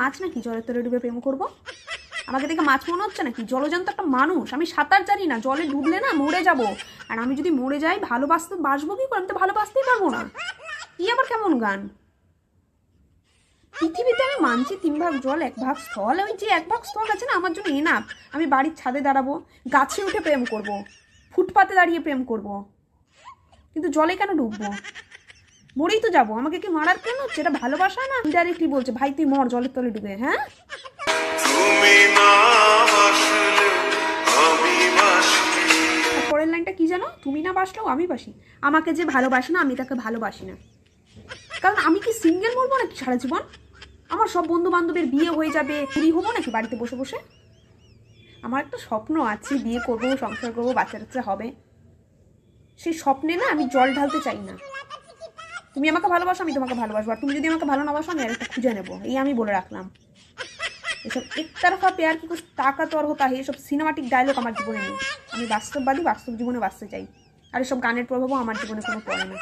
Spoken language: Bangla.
মাছ নাকি জলের তলে ডুবে প্রেম করব? আমাকে দেখে মাছ মনে হচ্ছে নাকি? জলজন্ত একটা মানুষ। আমি সাঁতার জানি না, জলে ডুবলে না মরে যাব। আর আমি যদি মরে যাই, ভালোবাসতে বাসবো কি করে? আমি তো ভালোবাসতেই পারব না। ই আবার কেমন গান? পৃথিবীতে আমি মানছি তিন ভাগ জল, এক ভাগ স্থল। ওই যে এক ভাগ স্থল আছে না, আমার জন্য এনাফ আমি বাড়ির ছাদে দাঁড়াবো, গাছে উঠে প্রেম করব, ফুটপাতে দাঁড়িয়ে প্রেম করব। কিন্তু জলে কেন ডুববো? মরেই তো যাব। আমাকে কি মারার কেন? হচ্ছে এটা ভালোবাসা না? ইনডাইরেক্টলি বলছে ভাই তুই মর জলের তলে ডুবে। হ্যাঁ? পরের লাইনটা কি জানো? তুমি না বাসলেও আমি বাসি। আমাকে যে ভালোবাসে না আমি তাকে ভালোবাসি না। কারণ আমি কি সিঙ্গেল মরবো নাকি সারা জীবন? আমার সব বন্ধু বান্ধবের বিয়ে হয়ে যাবে চুরি হব নাকি বাড়িতে বসে বসে? আমার একটা স্বপ্ন আছে বিয়ে করব সংসার করব বাচ্চা টাচ্চা হবে। সেই স্বপ্নে না আমি জল ঢালতে চাই না। তুমি আমাকে ভালোবাসো, আমি তোমাকে ভালোবাসবো। আর তুমি যদি আমাকে ভালো না বাসো, আমি আরেকটা খুঁজে নেব। এই আমি বলে রাখলাম। এসব একতরফা পেয়ার কি টাকা তোর হতা হে, এসব সিনেমাটিক ডায়লগ আমার জীবনে নেই। আমি বাস্তববাদী, বাস্তব জীবনে বাঁচতে চাই। আর এসব গানের প্রভাবও আমার জীবনে কোনো পড়ে না।